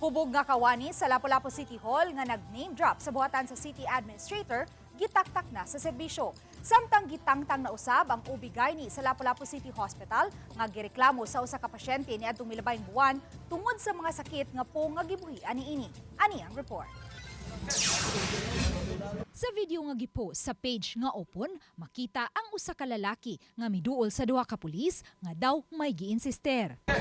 Hubog nga kawani sa Lapu-Lapu City Hall nga nag-name drop sa buhatan sa city administrator, gitaktak na sa serbisyo. Samtang gitangtang na usab ang ubigay ni sa Lapu-Lapu City Hospital nga gireklamo sa usa ka pasyente ni adtong milabayng buwan tungod sa mga sakit nga po nga gibuhi ani ini. Ani ang report. Sa video nga gipost sa page nga Opon, makita ang usa ka lalaki nga miduol sa duha ka pulis nga daw may giinsister. Kay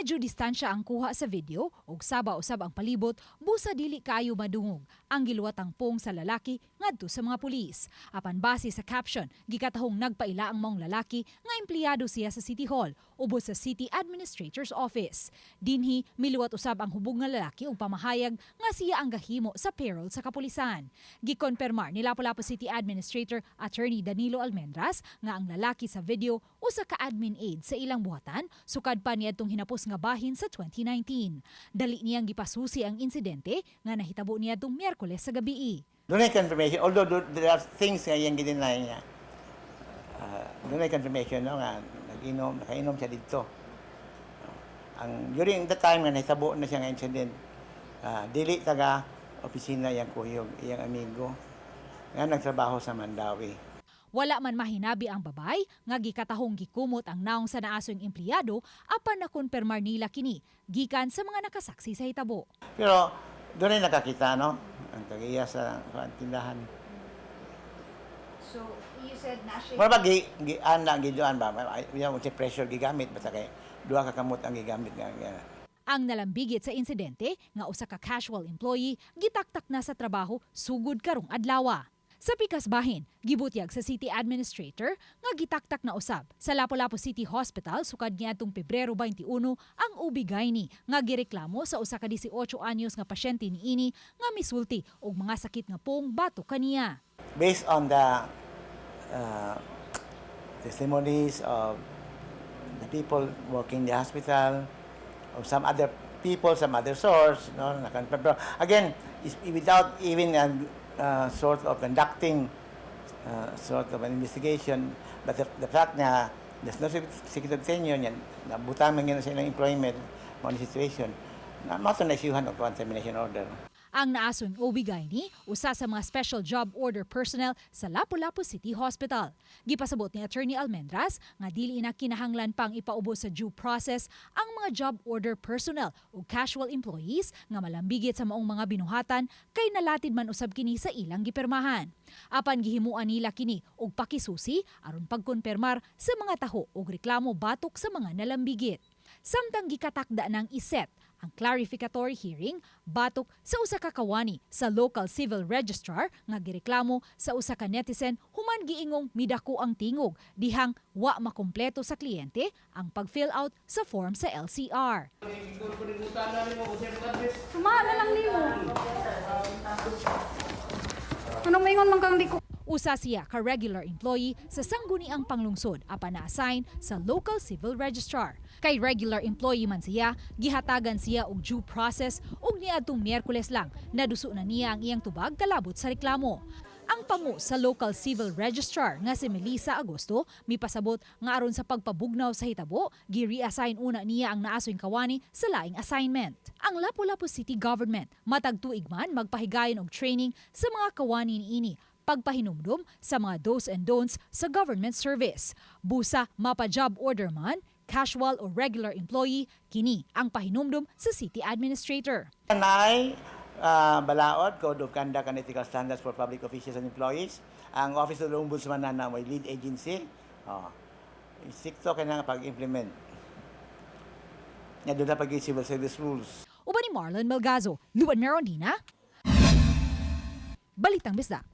medyo distansya ang kuha sa video ug saba usab ang palibot busa dili kayo madungog ang giluwatang pong sa lalaki ngadto sa mga pulis. Apan base sa caption, gikatahong nagpaila ang maong lalaki nga empleyado siya sa City Hall ubos sa City Administrator's Office. Dinhi miluwat usab ang hubog nga lalaki ug pamahayag nga siya ang gahimo sa payroll sa kapulisan. Gikonpermar ni Lapu-Lapu City Administrator Attorney Danilo Almendras nga ang lalaki sa video usa ka admin aide sa ilang buhatan sukad pa niadtong hinapos nga bahin sa 2019. Dali niyang gipasusi ang insidente nga nahitabo niadtong Miyerkules sa gabi. Doon ay confirmation, although there are things nga yung ginenay niya. Uh, doon ay confirmation no, nga nag-inom, nakainom siya dito. Ang during the time nga nahitabo na siya nga incident, uh, dili taga opisina yang kuyog, iyang amigo nga nagtrabaho sa Mandawi. Wala man mahinabi ang babay nga gikatahong gikumot ang naong sa naasong empleyado apan nakonpermar nila kini gikan sa mga nakasaksi sa hitabo. Pero doon ay nakakita, no? Ang tagiya sa sa tindahan. So, you said na siya... Mura ba, gi, gi, ana, giduan ba? Yung si pressure gigamit, basta kay duha ka kamot ang gigamit nga. Ang nalambigit sa insidente nga usa ka casual employee gitaktak na sa trabaho sugod karong adlaw. Sa pikas bahin, gibutyag sa city administrator nga gitaktak na usab sa Lapu-Lapu City Hospital sukad niadtong Pebrero 21 ang ubigay ni nga gireklamo sa usa ka 18 anyos nga pasyente niini nga misulti og mga sakit nga pong bato kaniya. based on the uh, testimonies of the people working in the hospital, of some other people, some other source, no, again, without even a uh, sort of conducting uh, sort of an investigation, but the, the fact na there's no secret tenure yan, nabutan man yun sa ilang employment, mga situation, mato na isyuhan of termination order. Ang naasong ubigay ni usa sa mga special job order personnel sa Lapu-Lapu City Hospital. Gipasabot ni Attorney Almendras nga dili na kinahanglan pang ipaubos sa due process ang mga job order personnel o casual employees nga malambigit sa maong mga binuhatan kay nalatid man usab kini sa ilang gipirmahan. Apan gihimuan nila kini og pakisusi aron pagkonpermar sa mga taho og reklamo batok sa mga nalambigit. Samtang gikatakda ng iset ang clarificatory hearing batok sa usa ka kawani sa local civil registrar nga gireklamo sa usa ka netizen human giingong midako ang tingog dihang wa makumpleto sa kliyente ang pag-fill out sa form sa LCR. Sumama na lang nimo. Anong maingon man di ko Usa siya ka regular employee sa sangguniang panglungsod apan na-assign sa local civil registrar. Kay regular employee man siya, gihatagan siya og due process ug niadtong Miyerkules lang naduso na niya ang iyang tubag kalabot sa reklamo. Ang pangu sa local civil registrar nga si Melissa Agosto mipasabot nga aron sa pagpabugnaw sa hitabo, gi-reassign una niya ang naasoy kawani sa laing assignment. Ang Lapu-Lapu City Government matag tuig man magpahigayon og training sa mga kawani niini pagpahinumdum sa mga do's and don'ts sa government service. Busa mapa-job order man, casual o regular employee, kini ang pahinumdum sa city administrator. Nay, uh, Balaod, Code of Conduct and Ethical Standards for Public Officials and Employees. Ang Office of the Ombudsman na na may lead agency. Oh, isikto ka na pag-implement. Nga doon na pag civil service rules. Uban ni Marlon Melgazo, Luan Merondina, Balitang Bisda.